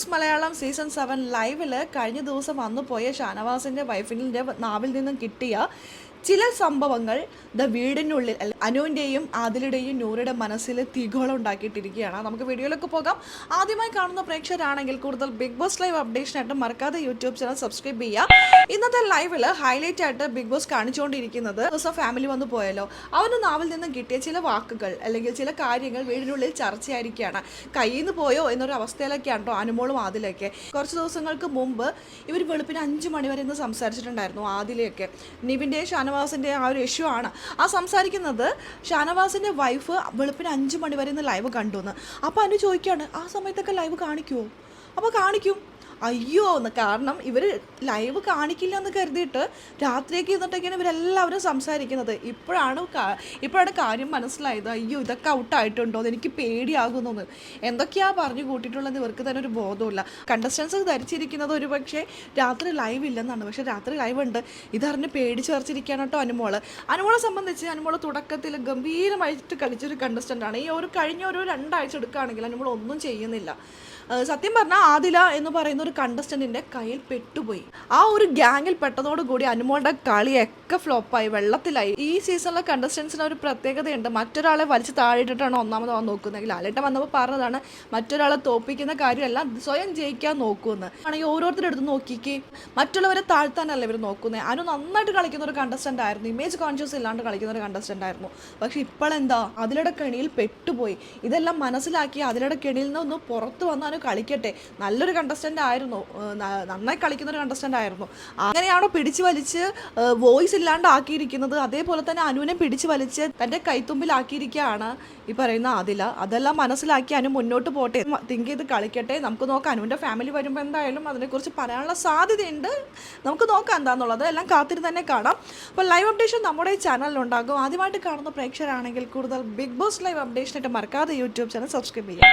Boss Malayalam season seven ലൈവിൽ കഴിഞ്ഞ ദിവസം വന്നു പോയ ഷാനവാസിന്റെ നാവിൽ നിന്നും കിട്ടിയ ചില സംഭവങ്ങൾ ദ വീടിനുള്ളിൽ അനുവിന്റെയും ആദിലുടെയും നൂറുടെ മനസ്സിൽ തികോളം ഉണ്ടാക്കിയിട്ടിരിക്കുകയാണ്. നമുക്ക് വീഡിയോയിലേക്ക് പോകാം. ആദ്യമായി കാണുന്ന പ്രേക്ഷകരാണെങ്കിൽ കൂടുതൽ ബിഗ് ബോസ് ലൈവ് അപ്ഡേഷനായിട്ട് മറക്കാതെ യൂട്യൂബ് ചാനൽ സബ്സ്ക്രൈബ് ചെയ്യുക. ഇന്നത്തെ ലൈവിൽ ഹൈലൈറ്റ് ആയിട്ട് ബിഗ് ബോസ് കാണിച്ചുകൊണ്ടിരിക്കുന്നത് ദിവസം ഫാമിലി വന്നു പോയല്ലോ. അവന്റെ നാവിൽ നിന്നും കിട്ടിയ ചില വാക്കുകൾ അല്ലെങ്കിൽ ചില കാര്യങ്ങൾ വീടിനുള്ളിൽ ചർച്ചയായിരിക്കുകയാണ്. കയ്യിൽ നിന്ന് പോയോ എന്നൊരു അവസ്ഥയിലൊക്കെയാണ് കേട്ടോ അനുമോളും ആദിലൊക്കെ. കുറച്ച് ദിവസങ്ങൾക്ക് മുമ്പ് ഇവർ വെളുപ്പിന് അഞ്ച് മണിവരെ ഇന്ന് സംസാരിച്ചിട്ടുണ്ടായിരുന്നു ആദിലയൊക്കെ. നിവിന്റെ ഷാനവാസിന്റെ ആ ഒരു ഇഷ്യൂ ആണ്. ആ സംസാരിക്കുന്നത് ഷാനവാസിന്റെ വൈഫ് വെളുപ്പിന് അഞ്ച് മണി വരെ ഇന്ന് ലൈവ് കണ്ടു എന്ന്. അപ്പോൾ അനു ചോദിക്കുകയാണ് ആ സമയത്തൊക്കെ ലൈവ് കാണിക്കുമോ അപ്പോൾ കാണിക്കും. അയ്യോ എന്ന് കാരണം ഇവർ ലൈവ് കാണിക്കില്ല എന്ന് കരുതിയിട്ട് രാത്രിയൊക്കെ ഇരുന്നിട്ടൊക്കെയാണ് ഇവരെല്ലാവരും സംസാരിക്കുന്നത്. ഇപ്പോഴാണ് ഇപ്പോഴാണ് കാര്യം മനസ്സിലായത്. അയ്യോ ഇതൊക്കെ ഔട്ടായിട്ടുണ്ടോ എന്ന് എനിക്ക് പേടിയാകുന്നു എന്തൊക്കെയാ പറഞ്ഞു കൂട്ടിയിട്ടുള്ളത് ഇവർക്ക് തന്നെ ഒരു ബോധമില്ല കണ്ടസ്റ്റൻസ് ധരിച്ചിരിക്കുന്നത് ഒരു പക്ഷേ രാത്രി ലൈവ് ഇല്ലെന്നാണ്. പക്ഷേ രാത്രി ലൈവ് ഉണ്ട്. ഇതറിഞ്ഞ് പേടിച്ച് വരച്ചിരിക്കുകയാണ് കേട്ടോ അനുമോൾ. അനുമോളെ സംബന്ധിച്ച് അനുമോൾ തുടക്കത്തിൽ ഗംഭീരമായിട്ട് കളിച്ചൊരു കണ്ടസ്റ്റന്റാണ് ഈ ഒരു കഴിഞ്ഞ ഒരു രണ്ടാഴ്ച എടുക്കുകയാണെങ്കിൽ അനുമോൾ ഒന്നും ചെയ്യുന്നില്ല. സത്യം പറഞ്ഞാൽ ആദില എന്ന് പറയുന്ന ഒരു കണ്ടസ്റ്റന്റിന്റെ കയ്യിൽ പെട്ടുപോയി. ആ ഒരു ഗ്യാങ്ങിൽ പെട്ടതോടുകൂടി അനുമോളുടെ കളിയൊക്കെ ഫ്ലോപ്പായി വെള്ളത്തിലായി. ഈ സീസണിലെ കണ്ടസ്റ്റൻസിന് ഒരു പ്രത്യേകതയുണ്ട്. മറ്റൊരാളെ വലിച്ചു താഴെയിട്ടിട്ടാണ് ഒന്നാമത് അവൻ നോക്കുന്നതെങ്കിൽ ലാലേട്ടൻ വന്നപ്പോൾ പറഞ്ഞതാണ് മറ്റൊരാളെ തോപ്പിക്കുന്ന കാര്യമല്ല സ്വയം ജയിക്കാൻ നോക്കുമെന്ന് ആണെങ്കിൽ ഓരോരുത്തരുടെ അടുത്ത് നോക്കിക്കേ. മറ്റുള്ളവരെ താഴ്ത്താനല്ല ഇവർ നോക്കുന്നത് അനു നന്നായിട്ട് കളിക്കുന്ന ഒരു കണ്ടസ്റ്റന്റ് ആയിരുന്നു. ഇമേജ് കോൺഷ്യസ് ഇല്ലാണ്ട് കളിക്കുന്ന ഒരു കണ്ടസ്റ്റന്റ് ആയിരുന്നു. പക്ഷെ ഇപ്പോഴെന്താ അതിലൂടെ കെണിയിൽ പെട്ടുപോയി. ഇതെല്ലാം മനസ്സിലാക്കി അതിലൂടെ കെണിയിൽ നിന്ന് ഒന്ന് പുറത്ത് വന്നാലും കളിക്കട്ടെ. നല്ലൊരു കണ്ടസ്റ്റന്റ് ആയിരുന്നു. നന്നായി കളിക്കുന്നൊരു കണ്ടസ്റ്റന്റ് ആയിരുന്നു. അങ്ങനെയാണോ പിടിച്ചു വലിച്ച് വോയിസ് ഇല്ലാണ്ട് ആക്കിയിരിക്കുന്നത് അതേപോലെ തന്നെ അനുവിനെ പിടിച്ചു വലിച്ച് തന്റെ കൈത്തുമ്പിലാക്കിയിരിക്കുകയാണ് ഈ പറയുന്ന ആദില. അതെല്ലാം മനസ്സിലാക്കി അനു മുന്നോട്ട് പോട്ടെ. തിങ്ക് ചെയ്ത് കളിക്കട്ടെ. നമുക്ക് നോക്കാം. അനുവിന്റെ ഫാമിലി വരുമ്പോൾ എന്തായാലും അതിനെക്കുറിച്ച് പറയാനുള്ള സാധ്യതയുണ്ട്. നമുക്ക് നോക്കാം എന്താണെന്നുള്ളത് എല്ലാം കാത്തിരി തന്നെ കാണാം. അപ്പോൾ ലൈവ് അപ്ഡേഷൻ നമ്മുടെ ചാനലിലുണ്ടാകും ആദ്യമായിട്ട് കാണുന്ന പ്രേക്ഷകരാണെങ്കിൽ കൂടുതൽ ബിഗ് ബോസ് ലൈവ് അപ്ഡേഷനായിട്ട് മറക്കാതെ യൂട്യൂബ് ചാനൽ സബ്സ്ക്രൈബ് ചെയ്യുക.